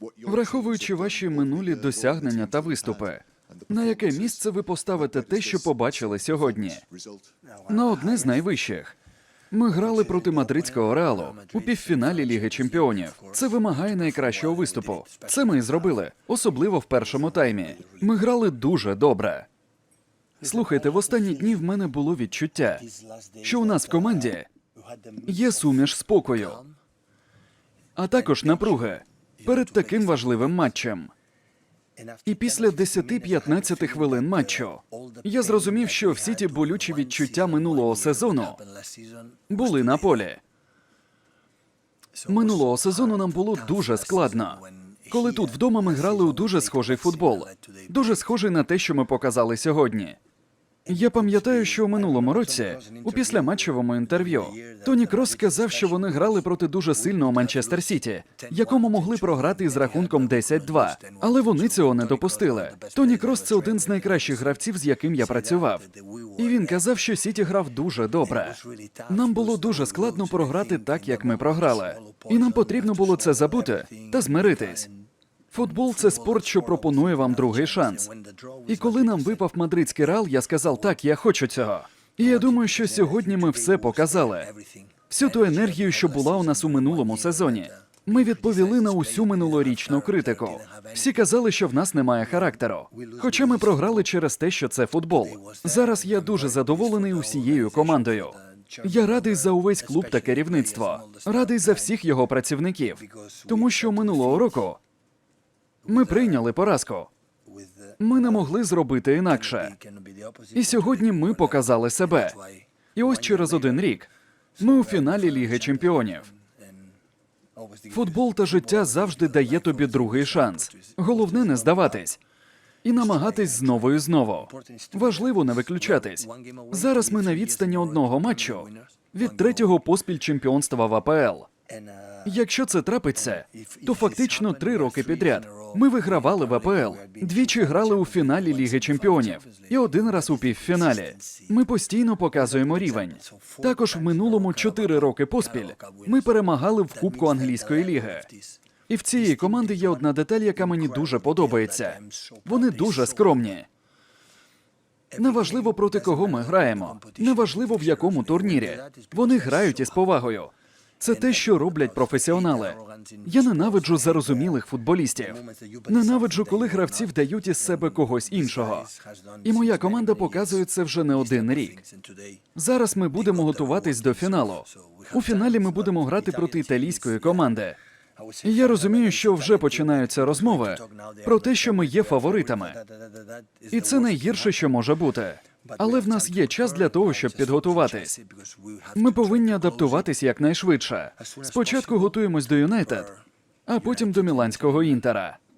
Враховуючи ваші минулі досягнення та виступи, на яке місце ви поставите те, що побачили сьогодні? На одне з найвищих. Ми грали проти мадридського реалу у півфіналі Ліги Чемпіонів. Це вимагає найкращого виступу. Це ми і зробили, особливо в першому таймі. Ми грали дуже добре. Слухайте, в останні дні в мене було відчуття, що у нас в команді є суміш спокою, а також напруги перед таким важливим матчем. І після 10-15 хвилин матчу я зрозумів, що всі ті болючі відчуття минулого сезону були на полі. Минулого сезону нам було дуже складно. Коли тут вдома ми грали у дуже схожий футбол, дуже схожий на те, що ми показали сьогодні. Я пам'ятаю, що у минулому році, у післяматчевому інтерв'ю, Тоні Крос сказав, що вони грали проти дуже сильного Манчестер Сіті, якому могли програти із рахунком 10-2. Але вони цього не допустили. Тоні Крос це один з найкращих гравців, з яким я працював. І він казав, що Сіті грав дуже добре. Нам було дуже складно програти так, як ми програли. І нам потрібно було це забути та змиритись. Футбол це спорт, що пропонує вам другий шанс. І коли нам випав мадридський реал, я сказав, так, я хочу цього. І я думаю, що сьогодні ми все показали. Всю ту енергію, що була у нас у минулому сезоні. Ми відповіли на усю минулорічну критику. Всі казали, що в нас немає характеру. Хоча ми програли через те, що це футбол. Зараз я дуже задоволений усією командою. Я радий за увесь клуб та керівництво. Радий за всіх його працівників. Тому що минулого року ми прийняли поразку. Ми не могли зробити інакше. І сьогодні ми показали себе. І ось через один рік ми у фіналі Ліги Чемпіонів. Футбол та життя завжди дає тобі другий шанс. Головне не здаватись і намагатись знову і знову. Важливо не виключатись. Зараз ми на відстані одного матчу від третього поспіль чемпіонства в АПЛ. Якщо це трапиться, то фактично три роки підряд ми вигравали в АПЛ, двічі грали у фіналі Ліги Чемпіонів і один раз у півфіналі. Ми постійно показуємо рівень. Також в минулому чотири роки поспіль ми перемагали в Кубку англійської ліги. І в цієї команди є одна деталь, яка мені дуже подобається. Вони дуже скромні. Неважливо проти кого ми граємо, неважливо в якому турнірі. Вони грають із повагою. Це те, що роблять професіонали. Я ненавиджу зарозумілих футболістів. Ненавиджу, коли гравці вдають із себе когось іншого. І моя команда показує це вже не один рік. Зараз ми будемо готуватись до фіналу. У фіналі ми будемо грати проти італійської команди. І я розумію, що вже починаються розмови про те, що ми є фаворитами. І це найгірше, що може бути. Але в нас є час для того, щоб підготуватись. Ми повинні адаптуватись якнайшвидше. Спочатку готуємось до Юнайтед, а потім до міланського інтера.